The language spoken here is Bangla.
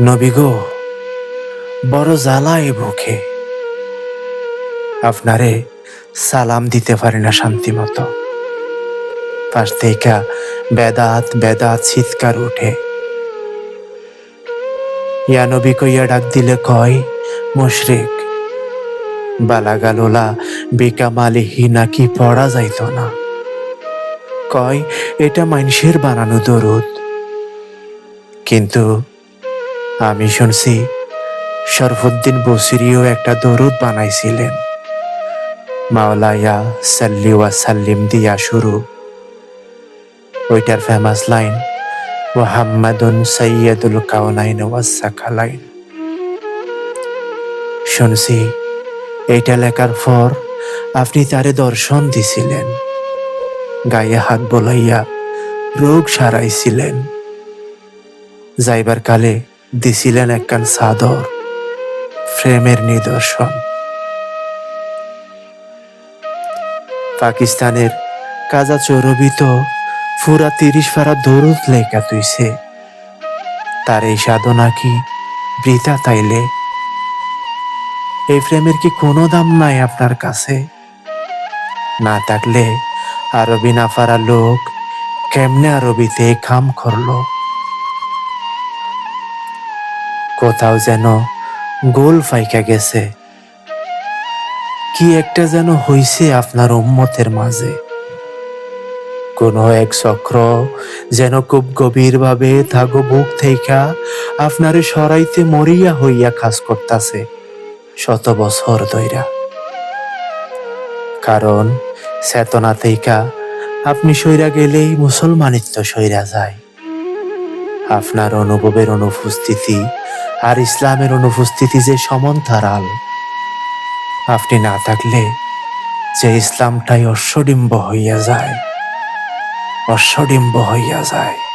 নবী গো, বড় জ্বালায় বুকে। আপনারে সালাম দিতে পারি না শান্তি মতো। পাশ থেকে বেদাত বেদাত চিৎকার উঠে। ইয়া নবী কইয়া ডাক দিলে কয়, মুশরিক বালাগালোলা বেকামালিহি নাকি পড়া যাইত না? কয়, এটা মানুষের বানানো দরুদ। কিন্তু আমি শুনছি শরফুদ্দিন বসিরিও একটা দরুদ বানাইছিলেন। মাওলায়া সাল্লি ওয়া সাল্লিম দিয়া শুরু। ওইটার ফেমাস লাইন মোহাম্মদুন সৈয়দুল কাউনাইন ওয়াসাকালাইন শুনছি এইটা লেখার পর আপনি তারে দর্শন দিছিলেন। গায়ে হাত বলাইয়া রোগ সারাইছিলেন। যাইবার কালে দিছিলেন একখান সাদর প্রেমের নিদর্শন। পাকিস্তানের কাজা চরবিত ফুরা তিরিশ ফারা দরুদ লেখা তুইছে। তার এই সাধনা কি বৃথা তাইলে? এই প্রেমের কি কোনো দাম নাই আপনার কাছে? না থাকলে আরবি না পারা লোক কেমনে আরবিতে খাম করল? কোথাও যেন গোল ফাইকা গেছে। কি একটা যেন হইছে আপনার উম্মতের মাঝে। কোনো এক চক্র যেন খুব গভীরভাবে থাকো বুক থেইকা আপনারে সরাইতে মরিয়া হইয়া কাজ করতাছে শত বছর দইরা কারণ চেতনা থেইকা আপনি সইরা গেলেই মুসলমানিত্ব সইরা যায়। আপনার অনুভবের অনুপস্থিতি আর ইসলামের অনুপস্থিতি যে সমান্তরাল আপনি না থাকলে যে ইসলামটাই অশ্বডিম্ব হইয়া যায়, অশ্বডিম্ব হইয়া যায়।